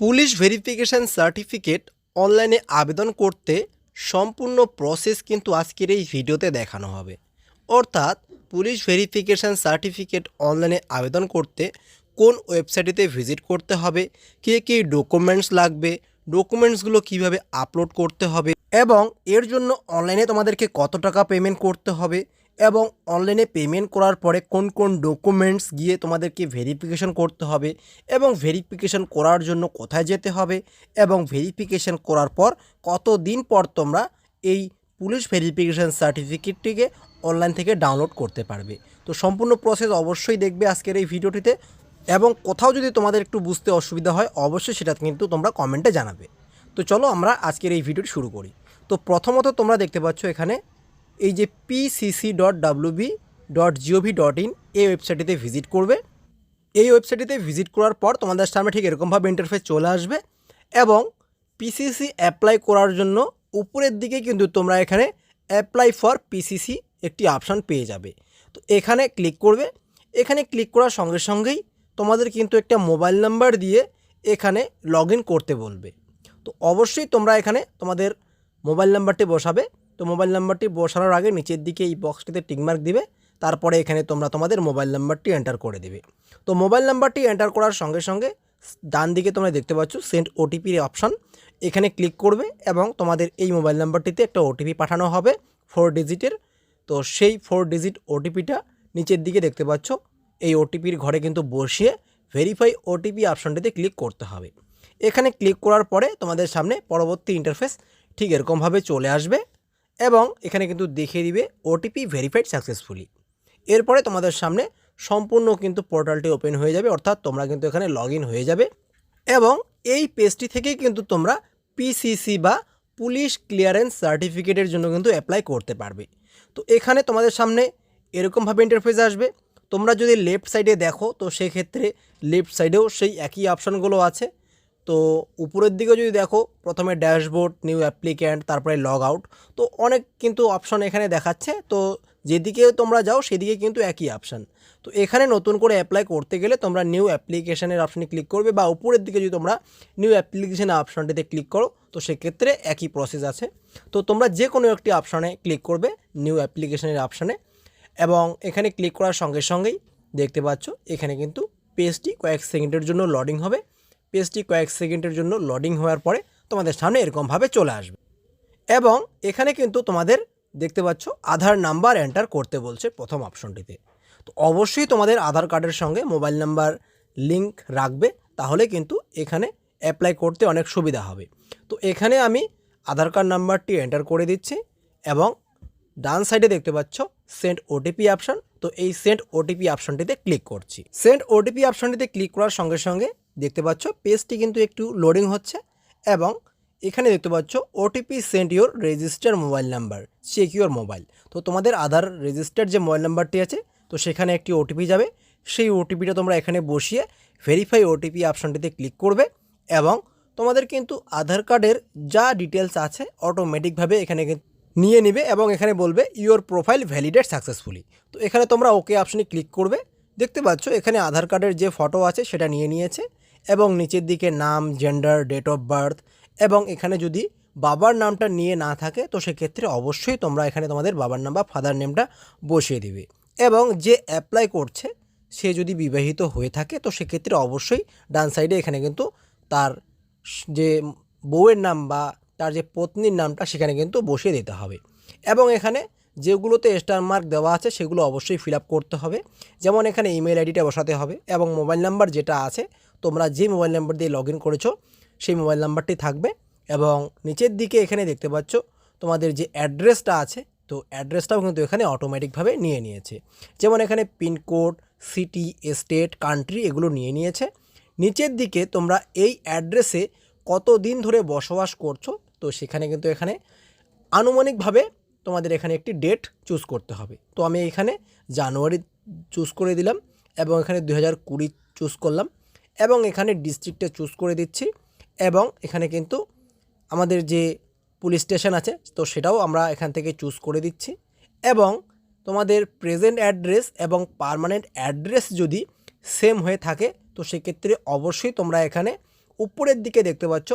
Police verification certificate অনলাইনে আবেদন করতে সম্পূর্ণ প্রসেস কিন্তু আজকের এই ভিডিওতে দেখানো হবে। অর্থাৎ পুলিশ ভেরিফিকেশান সার্টিফিকেট অনলাইনে আবেদন করতে কোন ওয়েবসাইটেতে ভিজিট করতে হবে, কী কী ডকুমেন্টস লাগবে, ডকুমেন্টসগুলো কীভাবে আপলোড করতে হবে এবং এর জন্য অনলাইনে তোমাদেরকে কত টাকা পেমেন্ট করতে হবে এবং অনলাইনে পেমেন্ট করার পরে কোন কোন ডকুমেন্টস গিয়ে তোমাদেরকে ভেরিফিকেশন করতে হবে এবং ভেরিফিকেশন করার জন্য কোথায় যেতে হবে এবং ভেরিফিকেশন করার পর কত দিন পর তোমরা এই পুলিশ ভেরিফিকেশান সার্টিফিকেটটিকে অনলাইন থেকে ডাউনলোড করতে পারবে। তো সম্পূর্ণ প্রসেস অবশ্যই দেখবে আজকের এই ভিডিওটিতে এবং কোথাও যদি তোমাদের একটু বুঝতে অসুবিধা হয়, অবশ্যই সেটা কিন্তু তোমরা কমেন্টে জানাবে। তো চলো আমরা আজকের এই ভিডিওটি শুরু করি। তো প্রথমত তোমরা দেখতে পাচ্ছ এখানে এই যে PCC dot WB dot GOV dot in এই ওয়েবসাইটটিতে ভিজিট করবে। এই ওয়েবসাইটটিতে ভিজিট করার পর তোমাদের সামনে ঠিক এরকমভাবে ইন্টারফেস চলে আসবে এবং পিসিসি অ্যাপ্লাই করার জন্য উপরের দিকে কিন্তু তোমরা এখানে অ্যাপ্লাই ফর পিসিসি একটি অপশান পেয়ে যাবে। তো এখানে ক্লিক করবে। এখানে ক্লিক করার সঙ্গে সঙ্গেই তোমাদের কিন্তু একটা মোবাইল নাম্বার দিয়ে এখানে লগ করতে বলবে। তো অবশ্যই তোমরা এখানে তোমাদের মোবাইল নাম্বারটি বসাবে। তো মোবাইল নাম্বারটি বসানোর আগে নিচের দিকে এই বক্সটিতে টিকমার্ক দিবে, তারপরে এখানে তোমরা তোমাদের মোবাইল নাম্বারটি এন্টার করে দেবে। তো মোবাইল নাম্বারটি এন্টার করার সঙ্গে সঙ্গে ডান দিকে তোমরা দেখতে পাচ্ছ সেন্ড ওটিপির অপশান। এখানে ক্লিক করবে এবং তোমাদের এই মোবাইল নাম্বারটিতে একটা ওটিপি পাঠানো হবে ফোর ডিজিটের। তো সেই ফোর ডিজিট ওটিপিটা নিচের দিকে দেখতে পাচ্ছ, এই ওটিপির ঘরে কিন্তু বসিয়ে ভেরিফাই ওটিপি অপশানটিতে ক্লিক করতে হবে। এখানে ক্লিক করার পরে তোমাদের সামনে পরবর্তী ইন্টারফেস ঠিক এরকমভাবে চলে আসবে। এবং এখানে কিন্তু দেখিয়ে দিবে ওটিপি ভেরিফাইড সাকসেসফুলি এরপরে তোমাদের সামনে সম্পূর্ণ কিন্তু পোর্টালটি ওপেন হয়ে যাবে, অর্থাৎ তোমরা কিন্তু এখানে লগ হয়ে যাবে এবং এই পেজটি থেকেই কিন্তু তোমরা পিসিসি বা পুলিশ ক্লিয়ারেন্স সার্টিফিকেটের জন্য কিন্তু অ্যাপ্লাই করতে পারবে। তো এখানে তোমাদের সামনে এরকমভাবে ইন্টারফেস আসবে। তোমরা যদি লেফট সাইডে দেখো, তো সেক্ষেত্রে লেফট সাইডেও সেই একই অপশানগুলো আছে। তো উপরের দিকে যদি দেখো, প্রথমে ড্যাশবোর্ড, নিউ অ্যাপ্লিক্যান্ট, তারপরে লগ আউট, তো অনেক কিন্তু অপশন এখানে দেখাচ্ছে। তো যেদিকে তোমরা যাও, সেদিকে কিন্তু একই অপশান। তো এখানে নতুন করে অ্যাপ্লাই করতে গেলে তোমরা নিউ অ্যাপ্লিকেশনের অপশানে ক্লিক করবে বা উপরের দিকে যদি তোমরা নিউ অ্যাপ্লিকেশন অপশানটিতে ক্লিক করো, তো সেক্ষেত্রে একই প্রসেস আছে। তো তোমরা যে কোনো একটি অপশানে ক্লিক করবে নিউ অ্যাপ্লিকেশনের অপশানে এবং এখানে ক্লিক করার সঙ্গে সঙ্গেই দেখতে পাচ্ছ, এখানে কিন্তু পেজটি কয়েক সেকেন্ডের জন্য লোডিং হবে। পেজটি কয়েক সেকেন্ডের জন্য লোডিং হওয়ার পরে তোমাদের সামনে এরকমভাবে চলে আসবে। এবং এখানে কিন্তু তোমাদের দেখতে পাচ্ছ আধার নাম্বার এন্টার করতে বলছে প্রথম অপশনটিতে তো অবশ্যই তোমাদের আধার কার্ডের সঙ্গে মোবাইল নাম্বার লিংক রাখবে, তাহলে কিন্তু এখানে অ্যাপ্লাই করতে অনেক সুবিধা হবে। তো এখানে আমি আধার কার্ড নাম্বারটি এন্টার করে দিচ্ছি এবং ডান সাইডে দেখতে পাচ্ছ সেন্ড ওটিপি অপশন তো এই সেন্ড ওটিপি অপশনটিতে ক্লিক করছি। সেন্ড ওটিপি অপশনটিতে ক্লিক করার সঙ্গে সঙ্গে দেখতে পাচ্ছ, পেজটি কিন্তু একটু লোডিং হচ্ছে এবং এখানে দেখতে পাচ্ছ OTP send your register mobile number check mobile তো তোমাদের আধার রেজিস্টার যে মোবাইল নাম্বারটি আছে, তো সেখানে একটি ওটিপি যাবে। সেই ওটিপিটা তোমরা এখানে বসিয়ে ভেরিফাই ওটিপি অপশনটিতে ক্লিক করবে এবং তোমাদের কিন্তু আধার কার্ডের যা ডিটেলস আছে অটোমেটিকভাবে এখানে নিয়ে নেবে এবং এখানে বলবে ইউর প্রোফাইল ভ্যালিডেট সাকসেসফুলি তো এখানে তোমরা ওকে অপশনে ক্লিক করবে। দেখতে পাচ্ছ, এখানে আধার কার্ডের যে ফটো আছে সেটা নিয়ে নিয়েছে। এবং নিচের দিকে নাম জেন্ডার ডেট অফ বার্থ এবং এখানে যদি বাবার নামটা নিয়ে না থাকে, তো সেক্ষেত্রে অবশ্যই তোমরা এখানে তোমাদের বাবার নাম বা ফাদার নেমটা বসিয়ে দিবে। এবং যে অ্যাপ্লাই করছে, সে যদি বিবাহিত হয়ে থাকে, তো সেক্ষেত্রে অবশ্যই ডান সাইডে এখানে কিন্তু তার যে বউয়ের নাম বা তার যে পত্নীর নামটা সেখানে কিন্তু বসিয়ে দিতে হবে। এবং এখানে যেগুলোতে স্টার মার্ক দেওয়া আছে, সেগুলো অবশ্যই ফিল করতে হবে। যেমন এখানে ইমেল আইডিটা বসাতে হবে এবং মোবাইল নাম্বার যেটা আছে তোমরা যে মোবাইল নাম্বার দিয়ে লগ ইন করেছ, সেই মোবাইল নাম্বারটি থাকবে এবং নিচের দিকে এখানে দেখতে পাচ্ছ, তোমাদের যে অ্যাড্রেসটা আছে, তো অ্যাড্রেসটাও কিন্তু এখানে অটোমেটিকভাবে নিয়ে নিয়েছে। যেমন এখানে পিনকোড সিটি স্টেট কান্ট্রি এগুলো নিয়ে নিয়েছে। নিচের দিকে তোমরা এই অ্যাড্রেসে কত দিন ধরে বসবাস করছ, তো সেখানে কিন্তু এখানে আনুমানিকভাবে তোমাদের এখানে একটি ডেট চুজ করতে হবে। তো আমি এখানে জানুয়ারি চুজ করে দিলাম এবং এখানে দু হাজার কুড়ি চুজ করলাম। এবং এখানে ডিস্ট্রিক্টে চুজ করে দিচ্ছি এবং এখানে কিন্তু আমাদের যে পুলিশ স্টেশন আছে, তো সেটাও আমরা এখান থেকে চুজ করে দিচ্ছি এবং তোমাদের প্রেজেন্ট অ্যাড্রেস এবং পার্মানেন্ট অ্যাড্রেস যদি সেম হয়ে থাকে, তো সেক্ষেত্রে অবশ্যই তোমরা এখানে উপরের দিকে দেখতে পাচ্ছ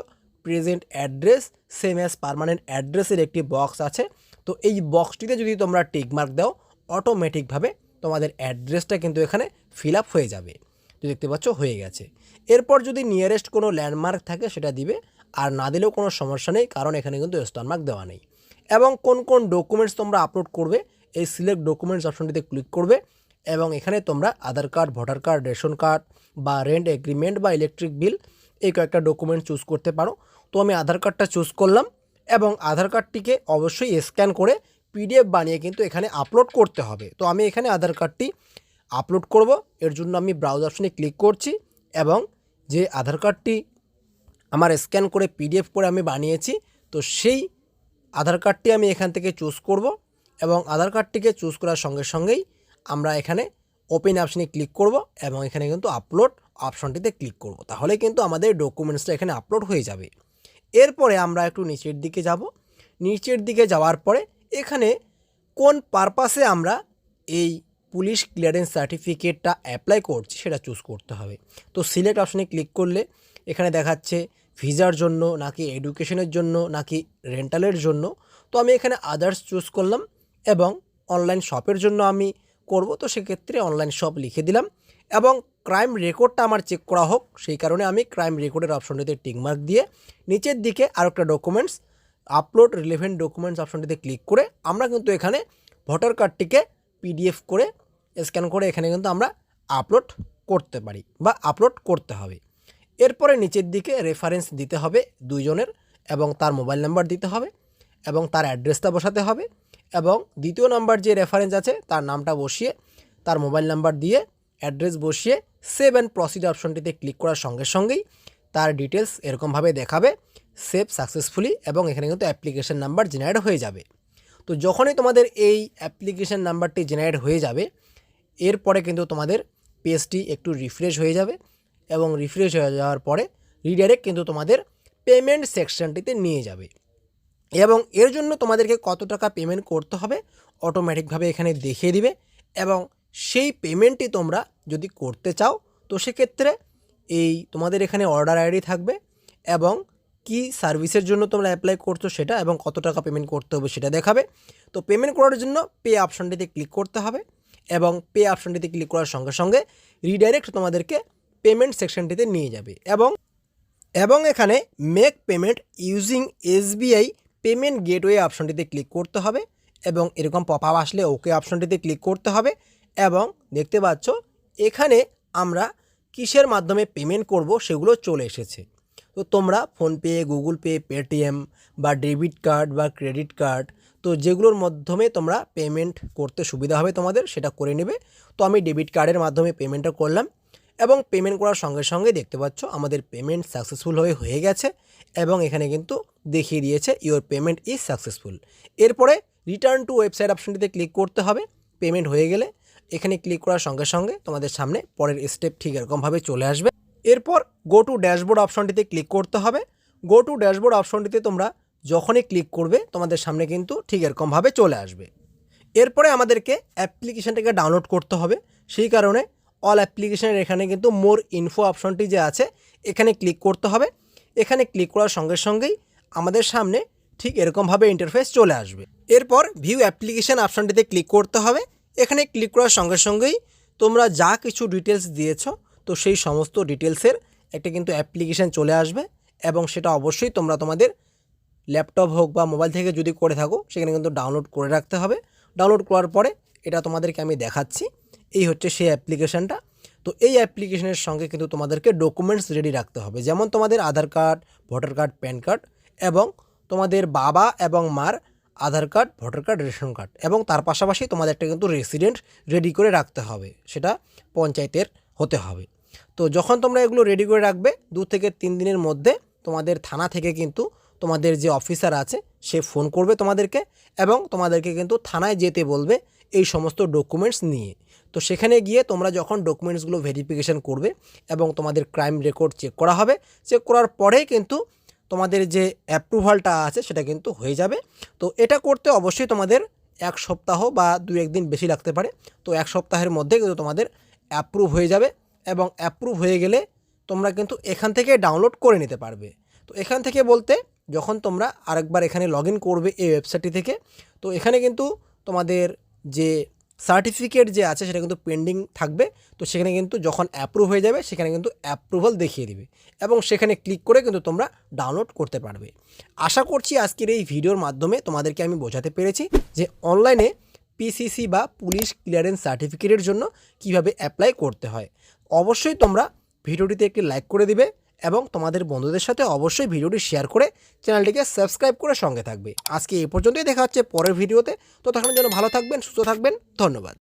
present address same as permanent অ্যাড্রেসের একটি বক্স আছে। তো এই বক্সটিতে যদি তোমরা টিকমার্ক দাও অটোমেটিকভাবে তোমাদের অ্যাড্রেসটা কিন্তু এখানে ফিল হয়ে যাবে। তো দেখতে পাচ্ছ হয়ে গেছে। এরপর যদি নিয়ারেস্ট কোনো ল্যান্ডমার্ক থাকে সেটা দিবে, আর না দিলেও কোনো সমস্যা নেই, কারণ এখানে কিন্তু স্টারমার্ক দেওয়া নেই। এবং কোন কোন ডকুমেন্টস তোমরা আপলোড করবে, এই সিলেক্ট ডকুমেন্টস অপশনটিতে ক্লিক করবে, এবং এখানে তোমরা Aadhaar card voter card ration card বা রেন্ট এগ্রিমেন্ট বা ইলেকট্রিক বিল এই কয়েকটা ডকুমেন্ট চুজ করতে পারো। তো আমি আধার কার্ডটা চুজ করলাম, এবং আধার কার্ডটিকে অবশ্যই স্ক্যান করে পিডিএফ বানিয়ে কিন্তু এখানে আপলোড করতে হবে। তো আমি এখানে আধার কার্ডটি আপলোড করব। এর জন্য আমি ব্রাউজ অপশনে ক্লিক করছি এবং যে আধার কার্ডটি আমার স্ক্যান করে পিডিএফ করে আমি বানিয়েছি, তো সেই আধার কার্ডটি আমি এখান থেকে চুজ করব এবং আধার কার্ডটিকে চুজ করার সঙ্গে সঙ্গেই আমরা এখানে ওপেন অপশনে ক্লিক করব এবং এখানে কিন্তু আপলোড অপশনটিতে ক্লিক করব। তাহলে কিন্তু আমাদের ডকুমেন্টসটা এখানে আপলোড হয়ে যাবে। এরপরে আমরা একটু নিচের দিকে যাব। নিচের দিকে যাওয়ার পরে এখানে কোন পারপাসে আমরা এই পুলিশ ক্লিয়ারেন্স সার্টিফিকেটটা অ্যাপ্লাই করছি, সেটা চুজ করতে হবে। তো সিলেক্ট অপশনে ক্লিক করলে এখানে দেখাচ্ছে ভিসার জন্য, নাকি এডুকেশনের জন্য, নাকি রেন্টালের জন্য। তো আমি এখানে আদার্স চুজ করলাম এবং অনলাইন শপের জন্য আমি করব। তো সেক্ষেত্রে অনলাইন শপ লিখে দিলাম এবং ক্রাইম রেকর্ডটা আমার চেক করা হোক। সেই কারণে আমি ক্রাইম রেকর্ডের অপশনটিতে টিকমার্ক দিয়ে নিচের দিকে আর একটা ডকুমেন্টস আপলোড রিলেভেন্ট ডকুমেন্টস অপশনটিতে ক্লিক করে আমরা কিন্তু এখানে ভোটার কার্ডটিকে পিডিএফ করে স্ক্যান করে এখানে কিন্তু আমরা আপলোড করতে পারি বা আপলোড করতে হবে। এরপরে নিচের দিকে রেফারেন্স দিতে হবে দুইজনের এবং তার মোবাইল নাম্বার দিতে হবে এবং তার অ্যাড্রেসটা বসাতে হবে এবং দ্বিতীয় নাম্বার যে রেফারেন্স আছে, তার নামটা বসিয়ে, তার মোবাইল নাম্বার দিয়ে অ্যাড্রেস বসিয়ে সেভ অ্যান্ড প্রসিড অপশনটিতে ক্লিক করার সঙ্গে সঙ্গেই তার ডিটেলস এরকমভাবে দেখাবে সেভ সাকসেসফুলি এবং এখানে কিন্তু অ্যাপ্লিকেশন নাম্বার জেনারেট হয়ে যাবে। তো যখনই তোমাদের এই অ্যাপ্লিকেশন নাম্বারটি জেনারেট হয়ে যাবে, এরপরে কিন্তু তোমাদের পেজটি একটু রিফ্রেশ হয়ে যাবে এবং রিফ্রেশ হয়ে যাওয়ার পরে রিডাইরেক্ট কিন্তু তোমাদের পেমেন্ট সেকশনটিতে নিয়ে যাবে। এবং এর জন্য তোমাদেরকে কত টাকা পেমেন্ট করতে হবে অটোমেটিকভাবে এখানে দেখিয়ে দিবে এবং সেই পেমেন্টটি তোমরা যদি করতে চাও, তো সেক্ষেত্রে এই তোমাদের এখানে অর্ডার আইডি থাকবে এবং কি সার্ভিসের জন্য তোমরা অ্যাপ্লাই করছ সেটা এবং কত টাকা পেমেন্ট করতে হবে সেটা দেখাবে। তো পেমেন্ট করার জন্য পে অপশনটিতে ক্লিক করতে হবে এবং পে অপশনটিতে ক্লিক করার সঙ্গে সঙ্গে রিডাইরেক্ট তোমাদেরকে পেমেন্ট সেকশনটিতে নিয়ে যাবে এবং এবং এখানে make payment using SBI payment gateway অপশনটিতে ক্লিক করতে হবে এবং এরকম পপ আপ আসলে ওকে অপশনটিতে ক্লিক করতে হবে এবং দেখতে পাচ্ছ এখানে আমরা কিসের মাধ্যমে পেমেন্ট করব সেগুলো চলে এসেছে। তো তোমরা ফোনপে, গুগল পে, পেটিএম বা ডেবিট কার্ড বা ক্রেডিট কার্ড, তো যেগুলোর মাধ্যমে তোমরা পেমেন্ট করতে সুবিধা হবে তোমাদের, সেটা করে নেবে। তো আমি ডেবিট কার্ডের মাধ্যমে পেমেন্টটা করলাম এবং পেমেন্ট করার সঙ্গে সঙ্গে দেখতে পাচ্ছ আমাদের পেমেন্ট সাকসেসফুল হয়ে হয়ে গেছে এবং এখানে কিন্তু দেখিয়ে দিয়েছে ইওর পেমেন্ট ইজ সাকসেসফুল এরপরে রিটার্ন টু ওয়েবসাইট অপশনটিতে ক্লিক করতে হবে পেমেন্ট হয়ে গেলে। এখানে ক্লিক করার সঙ্গে সঙ্গে তোমাদের সামনে পরের স্টেপ ঠিক এরকমভাবে চলে আসবে। এরপর গো টু ড্যাশবোর্ড অপশনটিতে ক্লিক করতে হবে। গো টু ড্যাশবোর্ড অপশনটিতে তোমরা যখনই ক্লিক করবে, তোমাদের সামনে কিন্তু ঠিক এরকমভাবে চলে আসবে। এরপরে আমাদেরকে অ্যাপ্লিকেশানটাকে ডাউনলোড করতে হবে। সেই কারণে অল অ্যাপ্লিকেশানের এখানে কিন্তু মোর ইনফো অপশনটি যে আছে, এখানে ক্লিক করতে হবে। এখানে ক্লিক করার সঙ্গে সঙ্গেই আমাদের সামনে ঠিক এরকমভাবে ইন্টারফেস চলে আসবে। এরপর ভিউ অ্যাপ্লিকেশান অপশনটিতে ক্লিক করতে হবে। এখানে ক্লিক করার সঙ্গে সঙ্গেই তোমরা যা কিছু ডিটেলস দিয়েছ তো সেই সমস্ত ডিটেলসের একটা কিন্তু অ্যাপ্লিকেশান চলে আসবে এবং সেটা অবশ্যই তোমরা তোমাদের ল্যাপটপ হোক বা মোবাইল থেকে যদি করে থাকো, সেখানে কিন্তু ডাউনলোড করে রাখতে হবে। ডাউনলোড করার পরে এটা তোমাদেরকে আমি দেখাচ্ছি। এই হচ্ছে সেই অ্যাপ্লিকেশানটা। তো এই অ্যাপ্লিকেশনের সঙ্গে কিন্তু তোমাদেরকে ডকুমেন্টস রেডি রাখতে হবে। যেমন তোমাদের Aadhaar card, voter card, PAN card এবং তোমাদের বাবা এবং মার Aadhaar card, voter card, ration card এবং তার পাশাপাশি তোমাদের একটা কিন্তু রেসিডেন্ট রেডি করে রাখতে হবে। সেটা পঞ্চায়েতের হতে হবে। তো যখন তোমরা এগুলো রেডি করে রাখবে, দু থেকে তিন দিনের মধ্যে তোমাদের থানা থেকে কিন্তু তোমাদের যে অফিসার আছে, সে ফোন করবে তোমাদেরকে এবং তোমাদেরকে কিন্তু থানায় যেতে বলবে এই সমস্ত ডকুমেন্টস নিয়ে। তো সেখানে গিয়ে তোমরা যখন ডকুমেন্টসগুলো ভেরিফিকেশন করবে এবং তোমাদের ক্রাইম রেকর্ড চেক করা হবে চেক করার পরেই কিন্তু তোমাদের যে অ্যাপ্রুভালটা আছে, সেটা কিন্তু হয়ে যাবে। তো এটা করতে অবশ্যই তোমাদের এক সপ্তাহ বা দু একদিন বেশি লাগতে পারে। তো এক সপ্তাহের মধ্যে কিন্তু তোমাদের অ্যাপ্রুভ হয়ে যাবে। এবং অ্যাপ্রুভ হয়ে গেলে তোমরা কিন্তু এখান থেকে ডাউনলোড করে নিতে পারবে। তো এখান থেকে বলতে যখন তোমরা আরেকবার এখানে লগ করবে এই ওয়েবসাইটটি থেকে, তো এখানে কিন্তু তোমাদের যে সার্টিফিকেট যে আছে সেটা কিন্তু পেন্ডিং থাকবে। তো সেখানে কিন্তু যখন অ্যাপ্রুভ হয়ে যাবে, সেখানে কিন্তু অ্যাপ্রুভাল দেখিয়ে দিবে এবং সেখানে ক্লিক করে কিন্তু তোমরা ডাউনলোড করতে পারবে। আশা করছি আজকের এই ভিডিওর মাধ্যমে তোমাদেরকে আমি বোঝাতে পেরেছি যে অনলাইনে পিসিসি বা পুলিশ ক্লিয়ারেন্স সার্টিফিকেটের জন্য কীভাবে অ্যাপ্লাই করতে হয়। অবশ্যই তোমরা ভিডিওটিতে একটি লাইক করে দিবে এবং তোমাদের বন্ধুদের সাথে অবশ্যই ভিডিওটি শেয়ার করে চ্যানেলটিকে সাবস্ক্রাইব করে সঙ্গে থাকবে। আজকে এই পর্যন্তই, দেখা হচ্ছে পরের ভিডিওতে তো। তখন যেন ভালো থাকবেন, সুস্থ থাকবেন, ধন্যবাদ।